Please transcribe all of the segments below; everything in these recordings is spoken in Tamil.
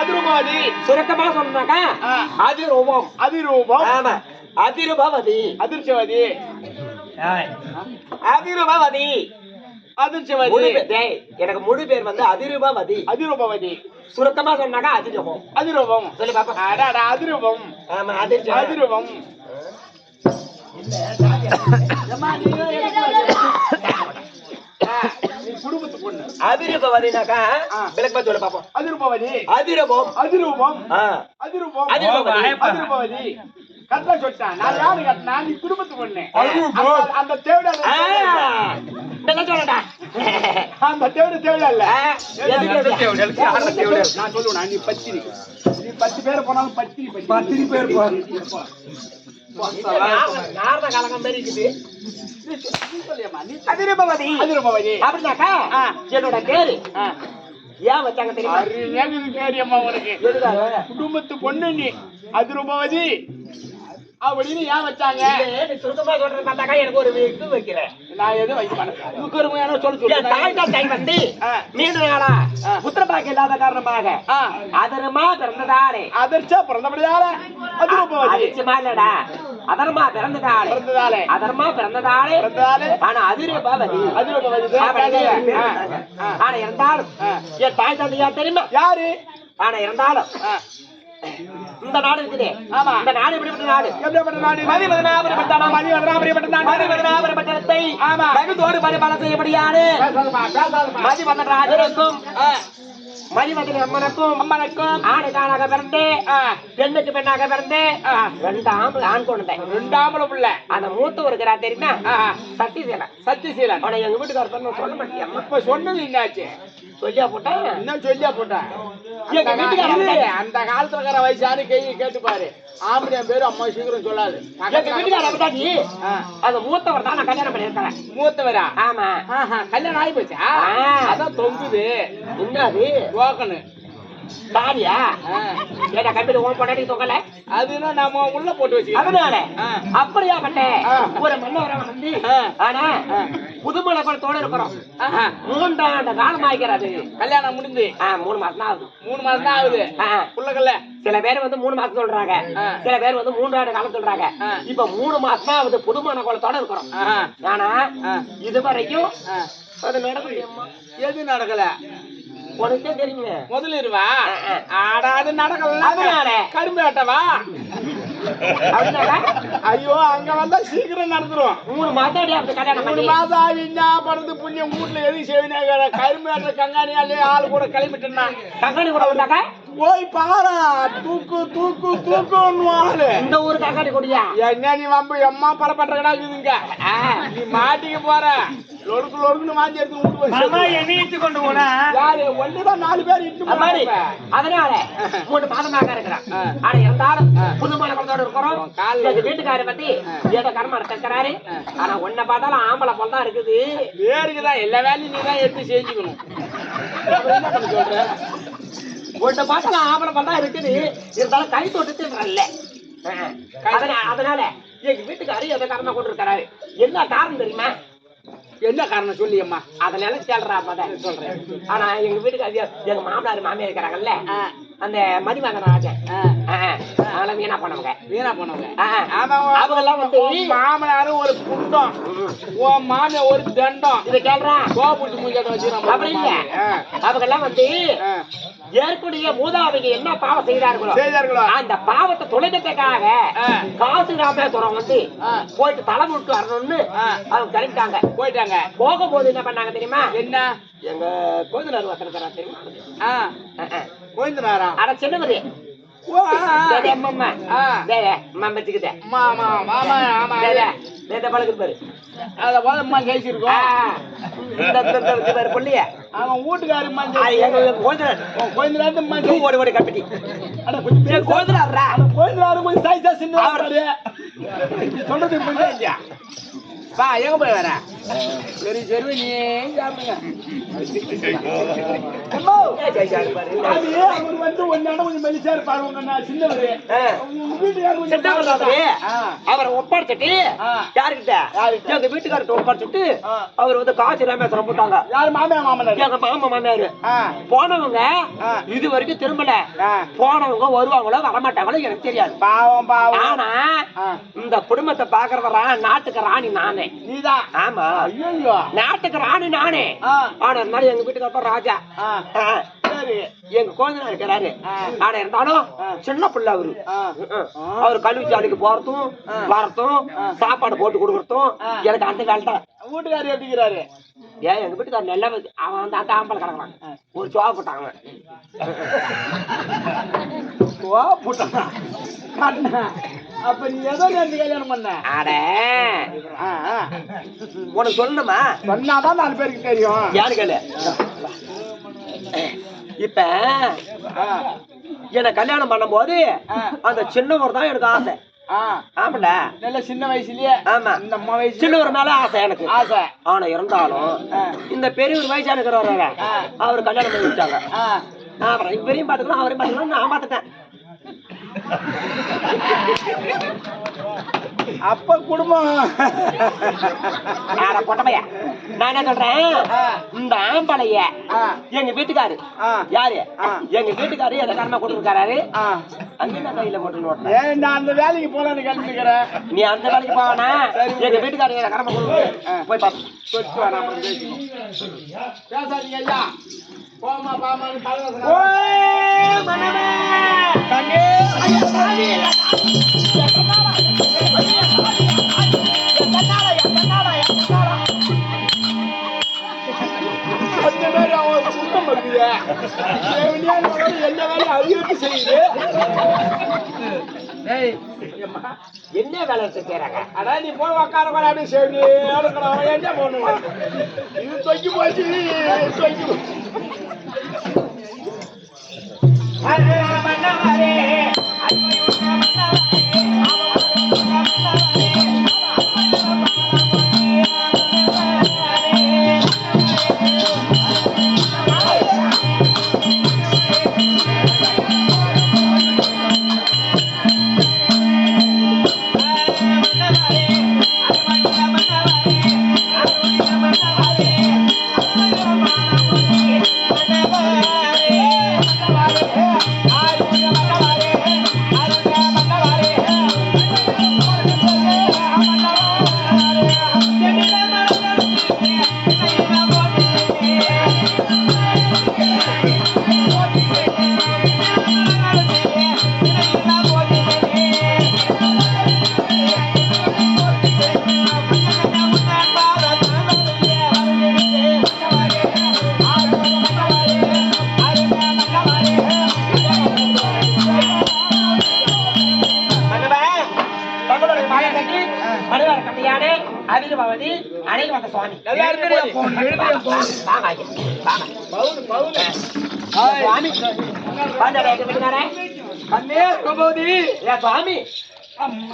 அதிரூபவதி சுருக்கமா சொன்னாக்கா. அதிரூபம் அதிரூபம் ஆமா அதிருபவதி. அதிர்ச்சவதி. அதிருபவதி அதிர்ச்சவதி எனக்கு முழு பேர் வந்து அதிருபவதி. அதிரூபவதி. சுருக்கமா சொன்னாக்கா அதிரூபம். அதிரூபம். சொல்லி பாப்பா அதிரூபம். ஆமா அதிர்ச்சி அதிரூபம். அதிருபவதினாக்கா ஆ. விளக்கமா சொல்லி பாப்போம். அதிரூபவதி அதிரூபம் அதிரூபம் அதிரூபம் அதிரூபவதி. சொல்லிட்டான். நான் யாரு கட்டினா? நீ குடும்பத்து பொண்ணு அதிரூபம். அந்த- சொல்லடா அந்த தேவட தேவடா இல்ல? நான் சொல்லுவேன் நீ பத்திரி. நீ பத்து பேர் போனாலும் பத்திரி பத்திரி. பேர் நாரத- நாரத கலகம் மாதிரி இருக்குது. அதிரூபவதி அதிருபவதி. அதிரூபவதி. அப்படின்னாக்கா. என்னோட பேரு. ஏன் வச்சாங்க தெரியுமா? கேரியம்மா உனக்கு. குடும்பத்து பொண்ணு நீ. அதிரூபவதி. அப்படின்னு ஏன் வச்சாங்க? சுருக்கமா சொல்றது பார்த்தாக்கா எனக்கு ஒரு இது வைக்கிறேன். நான் எதுவும் வைக்க மாட்டேன். உனக்கு ஒரு முறையான சொல்ல. என் தாய் வந்து. நீண்ட நாளா இல்லாத காரணமாக. அதரமா பிறந்ததாலே. அதிர்ச்சா பிறந்தபடியால? அதிர்ச்சியமா இல்லடா? அதர்மா பிறந்ததாலே. பிறந்ததாலே. அதர்மா பிறந்ததாலே. பிறந்ததாலே. ஆனா அதிரூபவதி. ஆனா இருந்தாலும். என் தாய் தந்தை யார் தெரியுமா? யாரு? ஆனா இருந்தாலும். இந்த நாடு இருக்குது. ஆமா. இந்த நாடு எப்படிப்பட்ட நாடு? எப்படிப்பட்ட நாடு? மதிமதனாபுரப்பட்ட நாடு மதிமதனாபுரப்பட்டத்தை ஆமா. வெகுதோடு பரிபாலனை செய்யப்படியாரு பேசாதம்மா, பேசாதம்மா. மதிவதன் அம்மனுக்கும் அம்மனுக்கும் ஆணுக்கானாக பிறந்து. பெண்ணுக்கு பெண்ணாக பிறந்து. ரெண்டு ஆம்பளை ஆண் குழந்தை. ரெண்டு ஆம்பளை புள்ள. அந்த மூத்த இருக்கிறா தெரியுமா. சத்தியசீலன் சத்தியசீலன் அவனை எங்க வீட்டுக்கார பண்ண சொல்ல மாட்டியம்மா இப்ப சொன்னது என்னாச்சு? சொல்லியா போட்டேன் என்ன சொல்லியா போட்டேன் அந்த காலத்துல இருக்கிற வயசானு கை கேட்டு பாரு ஆம்பளை பேரு அம்மா சீக்கிரம் சொல்லாது. அந்த மூத்தவர் தான் நான் கல்யாணம் பண்ணியிருக்கிறேன். மூத்தவரா? ஆமா. ஆஹா, கல்யாணம் ஆகி போச்சா. அதான் தொங்குது. என்னது? ஆ. ஏடா கம்பிட்டு ஓன் உள்ள போட்டு அதனால ஆ. அப்படியாப்பட்ட ஆ. ஒரு மன்னவரை வந்து ஆ. ஆனா ஆ. புதுமலை குளத்தோட இருக்கிறோம். மூன்றாண்டு காலம் ஆகிறது கல்யாணம் ஆ, மூணு மாசம் தான் ஆகுது மூணு மாசம் தான் ஆகுது ஆ. புள்ளக்கல்ல சில பேர் வந்து மூணு மாசம் சொல்றாங்க. சில பேர் வந்து மூன்றாண்டு காலம் சொல்றாங்க. இப்ப மூணு மாசம் தான் ஆகுது புதுமலை குளத்தோட இருக்கிறோம். ஆனா ஆ. இது வரைக்கும் ஆ. அது நடக்கலையம்மா எது நடக்கல உனக்கே தெரியுங்க முதலிருவா. ஆடாது நடக்கல அதனால. கரும்பு ஆட்டவா ஐயோ அங்க வந்தா சீக்கிரம் நடந்துரும். மூணு மாசம் அப்படி கல்யாணம் மூணு மாசம் ஆகி என்ன பறந்து புண்ணியம் வீட்டுல எதுவும் செய்வினாங்க கரும்பு ஆட்ட கங்காணியாலே ஆள் கூட கிளம்பிட்டேன்னா. தக்காளி கூட வந்தாக்கா? போய் பாரா தூக்கு தூக்கு தூக்குன்னு ஆளு இந்த ஊரு தக்காளி கொடியா? என்ன நீ வம்பு எம்மா கிடாக்குதுங்க ஆ. நீ மாட்டிக்க போற. லொடுக்கு லொடுக்குன்னு மாஞ்சி எடுத்து வீட்டு போய் சேர்த்து. என்னையிட்டு கொண்டு போனா? யாரு? ஒண்ணுதான் நாலு பேர் இட்டு மாதிரி அதனால மூணு மாதமாக இருக்கிறான். ஆனா இருந்தாலும். புது மலக்கத்தோட இருக்கிறோம். எங்க வீட்டுக்காரர் பத்தி ஏதோ கர்மம் இருக்கிறாரு ஆனா உன்னை பார்த்தாலும் ஆம்பளை போல தான் இருக்குது. பேருக்கு தான் எல்லா வேலையும் நீ தான் எடுத்து செஞ்சுக்கணும். என்ன பண்ண சொல்ற? உன்னை பார்த்தாலும் ஆம்பளை போல தான் இருக்குது. இருந்தாலும் கை தொட்டு இல்ல அதனால எங்க வீட்டுக்காரர் ஏதோ கர்மம் கொண்டு இருக்காரு என்ன காரணம் தெரியுமா? என்ன காரணம் சொல்லி அம்மா அதனால கேள்றா சொல்றேன் ஆனா எங்க வீட்டுக்கு எங்க மாமனார் மாமியார் இருக்கிறாங்கல்ல அந்த மதிமகன் ராஜன். அவங்கள வீணா பண்ணவங்க வீணா போனவங்க. அவங்கெல்லாம் வந்து உன் மாமனாரும் ஒரு குண்டம். உன் மாமியா ஒரு தண்டம். இதை கேள்றா? கோபுட்டு மூஞ்சாட்ட வச்சுக்கிறான் அப்படி இல்ல. அவங்க எல்லாம் வந்து. ஏற்கனவே மூதாதைக்கு என்ன பாவம் செய்தார்களோ செய்தார்களோ? அந்த பாவத்தை தொலைக்கிறதுக்காக. காசு ராமேஸ்வரம் வந்து. போயிட்டு தலை விட்டு வரணும்னு. அவங்க கிளம்பிட்டாங்க போயிட்டாங்க. போகும்போது என்ன பண்ணாங்க தெரியுமா? என்ன? எங்க ஒருத்தர் இருக்கிறார் தெரியுமா? கோயந்தனாரா அட சின்னவரு பூ. சொல்றது வா எங்க போய் வர? சரி சரி நீ சாப்பிடுங்க? அது அவர் வந்து ஒன்னாட கொஞ்சம் மெலிசா இருப்பாரு உங்க அண்ணா சின்னவரு ஆ. உங்க வீட்டுக்காரர் கொஞ்சம் அவரு. ஒப்படைச்சிட்டு. யாருக்கிட்ட? எங்க வீட்டுக்காரர்கிட்ட ஒப்படைச்சிட்டு. அவர் வந்து காசி ராமேஸ்வரம் போட்டாங்க யாரு மாமியா மாமனார் எங்க மாமா போனவங்க. இது வரைக்கும் திரும்பல. போனவங்க வருவாங்களோ வரமாட்டாங்களோ எனக்கு தெரியாது பாவம் பாவம் ஆனா. இந்த குடும்பத்தை பாக்குறவ ரா- நாட்டுக்கு ராணி நானே நீதான் ஆமா நாட்டுக்கு ராணி நானே. ஆனா எங்க வீட்டுக்கு ராஜா எங்க கோந்தனா இருக்கிறாரு. ஆனா இருந்தாலும். சின்ன பிள்ளை அவரு. அவர் கல்வி சாலைக்கு போறதும் ஆ. சாப்பாடு போட்டு கொடுக்கறதும். எனக்கு அந்த வேலை தான் வீட்டுக்காரர் எப்படிங்கிறாரு ஏன் எங்க வீட்டுக்கார நல்ல அவன் வந்து அந்த ஆம்பளை கிடக்குறான். ஒரு சோா போட்டாங்க ஓ புட்டா கண்ணா. அப்ப நீ எதோ நேர்ந்து கல்யாணம் பண்ண? அட. உனக்கு சொல்லணுமா? சொன்னாதான் நாலு பேருக்கு தெரியும். யாரு கேளு? இப்ப என்ன கல்யாணம் பண்ணும்போது. அந்த சின்னவர் தான் எனக்கு ஆசை. ஆமாடா நல்ல சின்ன வயசுலயே ஆமா இந்த அம்மா வயசு சின்னவர் மேல ஆசை எனக்கு ஆசை ஆனா இருந்தாலும். இந்த பெரியவர் வயசா இருக்கிறவர. அவர் கல்யாணம் பண்ணி வச்சாங்க ஆ. அப்புறம் இவரையும் பாத்துக்கலாம் அவரையும் பாத்துக்கலாம் நான் பாத்துட்டேன் அப்ப குடும்பம் பொட்டமையா நான் என்ன சொல்றேன். இந்த ஆம்பளைய. எங்க வீட்டுக்காரு. யாரு. எங்க வீட்டுக்காரு எதை காரணமா கொடுத்துருக்காரு. அங்க கையில போட்டு ஏன் நான் அந்த வேலைக்கு போலான்னு கிளம்பிக்கிறேன் நீ அந்த வேலைக்கு போவானா. எங்க வீட்டுக்காரர் எதை காரணமா கொடுத்து. போய் பாப்போம் சொச்சு வேணாம் அப்புறம். பேசாதீங்க ஐயா போமா பாமான்னு சுத்தம் வேலை, எல்லா வேலையும் செய்யுது என்ன வேலை செய்யறாங்க நீ போய் உக்கார கூட என்ன பண்ணுவோம் இது தொக்கி போச்சு தொக்கி போச்சு ಆವಿರ್ಭಾವದಿ ಅನಿರ್ವಾದ ಸ್ವಾಮಿ ಸ್ವಾಮಿ ಬಂದೇ ಹೋಗಬಹುದಿ ಸ್ವಾಮಿ ಅಮ್ಮ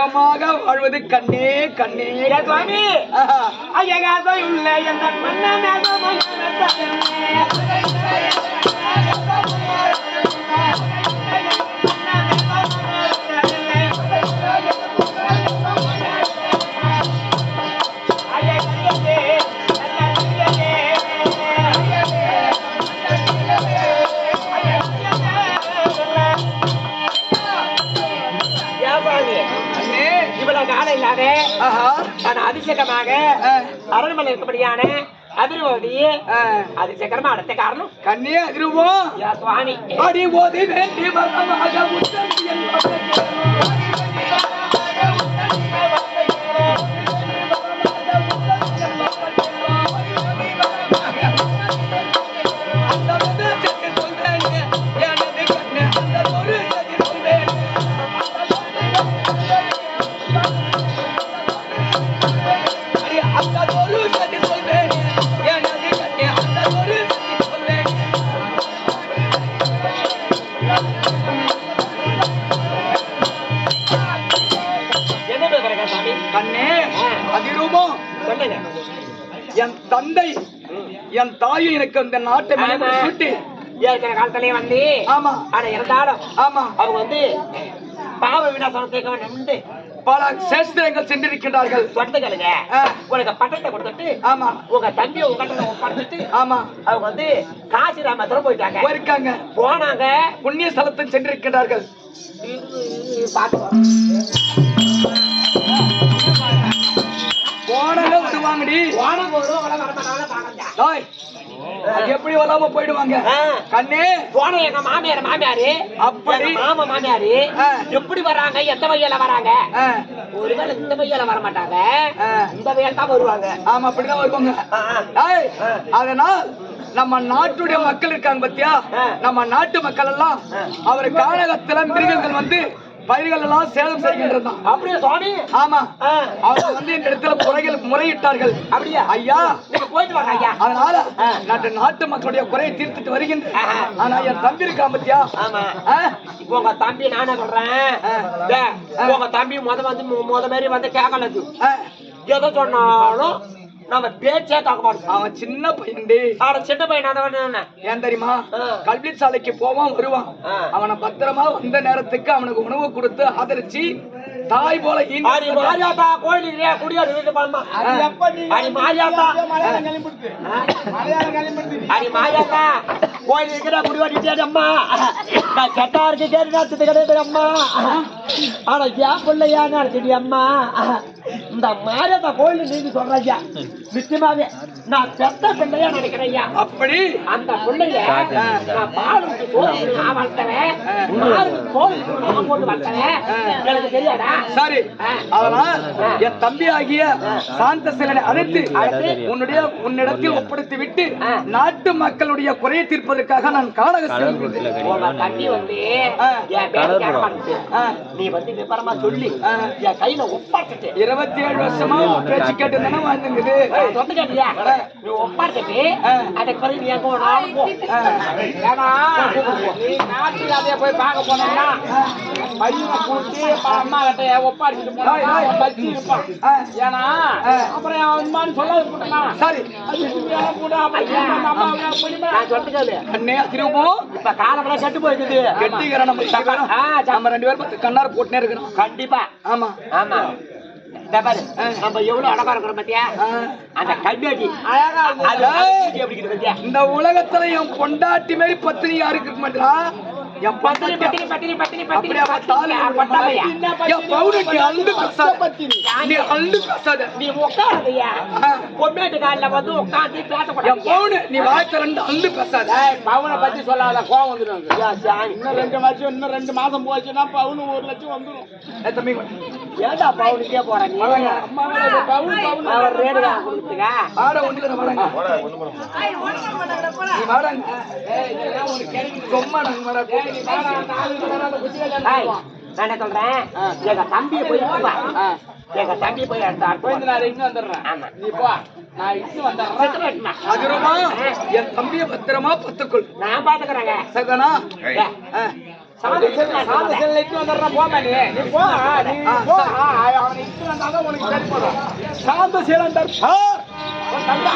சுகமாக வாழ்வது கண்ணே கண்ணே. சுவாமி! உள்ள எந்த மன்னனாக காலம் இல்லாத ஆஹா. நான் அதிசயமாக ஆ. அரண்மனை இருக்கப்படியான அதிர்வதி ஆ. அதிசயகரமா அடுத்த காரணம். கண்ணே அதிருவோம் யா சுவாமி. அடி ஓதி வேண்டி வரமாக என் தந்தை என் தாயும் எனக்கு அந்த நாட்டை சுட்டி. ஏற்கனவே காலத்திலேயே வந்து? ஆமா. ஆனா இருந்தாலும் ஆமா. அவங்க வந்து பாவ தேக்க வேண்டும் பல சேஸ்திரங்கள் சென்றிருக்கின்றார்கள். சொத்துக்களுங்க ஆ. உனக்கு பட்டத்தை கொடுத்துட்டு ஆமா. உங்க தம்பியை உங்கள்கிட்ட ஒப்படைச்சிட்டு ஆமா. அவங்க வந்து காசி ராமேஸ்வரம் போயிட்டாங்க. போயிருக்காங்க. போனாங்க. புண்ணிய ஸ்தலத்தில் சென்றிருக்கின்றார்கள் பார்த்து அது எப்படி வராம போயிடுவாங்க? கண்ணே. போன எங்க மாமியார் மாமியாரு. அப்படி? மாமா மாமியாரு. எப்படி வராங்க? எந்த வழியில வராங்க? ஒருவேளை இந்த வழியில வர மாட்டாங்க. இந்த வழியில தான் வருவாங்க. ஆமா அப்படிதான் வருவாங்க. அதனால் நம்ம நாட்டுடைய மக்கள் இருக்காங்க பத்தியா. நம்ம நாட்டு மக்கள் எல்லாம் அவர் கானகத்துல மிருகங்கள் வந்து பயிர்கள் எல்லாம் சேதம் செய்கின்றதுதான் அப்படியே சுவாமி? ஆமா. அவங்க வந்து இந்த இடத்துல குறைகள் முறையிட்டார்கள். அப்படியா? ஐயா. போயிட்டு வாங்க ஐயா. அதனால. நாட்டு நாட்டு மக்களுடைய குறையை தீர்த்துட்டு வருகின்றேன். ஆஹா. ஆனா என் தம்பி இருக்கான் பத்தியா? ஆமா. உங்க தம்பி நானே சொல்றேன். உங்க தம்பி முத வந்து முத மாதிரி வந்து கேட்கலது. எதை சொன்னாலும் நம்ம பேச்சே தாக்க மாட்டோம் அவன் சின்ன பையன்டி ஆட சின்ன பையன் ஏன் தெரியுமா. கல்வி சாலைக்கு போவான் வருவான். அவனை பத்திரமா வந்த நேரத்துக்கு அவனுக்கு உணவு கொடுத்து ஆதரிச்சு தாய் போல மாரியாத்தா கோயிலுக்கு குடியாடு வீட்டு பாருமா அடி மாரியாத்தா அடி மாரியாத்தா கோயில் இருக்கிற குடிவாடி அம்மா. நான் கெட்டா இருக்கு கேட்டு அம்மா. ஆனா என் பிள்ளையா நடத்திடி அம்மா? இந்த மாரியாத்தா கோயில் நீங்க சொல்றீங்க நிச்சயமாவே. நான் பெத்த பிள்ளையா நினைக்கிறேன் ஐயா அப்படி? அந்த பிள்ளைய நான் பாலுக்கு சோறு நான் வளர்த்தவன். பாலுக்கு சோறு நான் போட்டு வளர்த்தவன். எனக்கு தெரியாதா? சரி. அதனால் என் தம்பி ஆகிய சாந்த சிலனை அழைத்து உன்னுடைய உன்னிடத்தில் ஒப்படைத்து விட்டு. நாட்டு மக்களுடைய குறையை தீர்ப்பதற்காக நான் உங்க தம்பி வந்து கேட்க. நீ வந்து விவரமா சொல்லி. என் கையில ஒப்பாட்டுட்டு இருபத்தி ஏழு வருஷமா பேச்சு கேட்டு கேட்டியா? நீ ஒப்பாட்டுட்டு ஆ. அதுக்கு பிறகு நீ எங்க நீ நாட்டு அதே போய் பார்க்க போனோம்னா பையனை கூட்டி அம்மா கிட்ட ஒப்பாடிட்டு போனா அவன் பச்சி இருப்பான். ஏன்னா. அப்புறம் அம்மான்னு சொல்லாது போட்டா சரி. கெட்டு கண்டிப்பா. ஆமா. ஆமா. பாரு நம்ம எவ்வளவு அழகா இருக்கிறோம் பாத்தியா. அந்த கண்ணாடி அழகா இந்த உலகத்துல என் பொண்டாட்டி மாதிரி பத்தினி யாருக்கு இருக்க மாட்டா என் பத்தினி பத்தினி பத்தினி பத்தினி பத்தினி. தாலி பட்டாளையா என் பவுனுக்கு நீ அழுந்து பேசாத நீ உட்காருதையா ஆ. பொண்ணாட்டு காலில் வந்து உட்காந்து என் பவுனு நீ வாய்த்த ரெண்டு அழுந்து பேசாத பவுனை பத்தி சொல்லாத கோவம் வந்துடும். இன்னும் ரெண்டு வருஷம் இன்னும் ரெண்டு மாசம் போச்சுன்னா பவுன் ஒரு லட்சம் வந்துடும் தம்பி ஏன்டா பவுனுக்கே போற நீ? அம்மா பவுன் பவுன் அவர் ரேடு கொடுத்துக்கா வாட ஒண்ணுல வாடங்க நீ வாடங்க சொம்மாடங்க வாடா ஏய், நான் என்ன சொல்றேன்? எங்க தம்பியை போய். எங்க தம்பி போய் இன்னும் வந்துடுறேன் ஆமா. நீ போ. நான் இட்டு வந்துடுறேன். அதிரமா என் தம்பியை பத்திரமா பத்துக்கொள் நான் பாத்துக்கிறேங்க சகனா. சாந்த செல் சாந்த செல் இட்டு வந்துடுறேன் போமா நீ நீ போ நீ போ. அவனை இட்டு வந்தாதான் உனக்கு சாந்த சீலண்டர் சார். தந்தா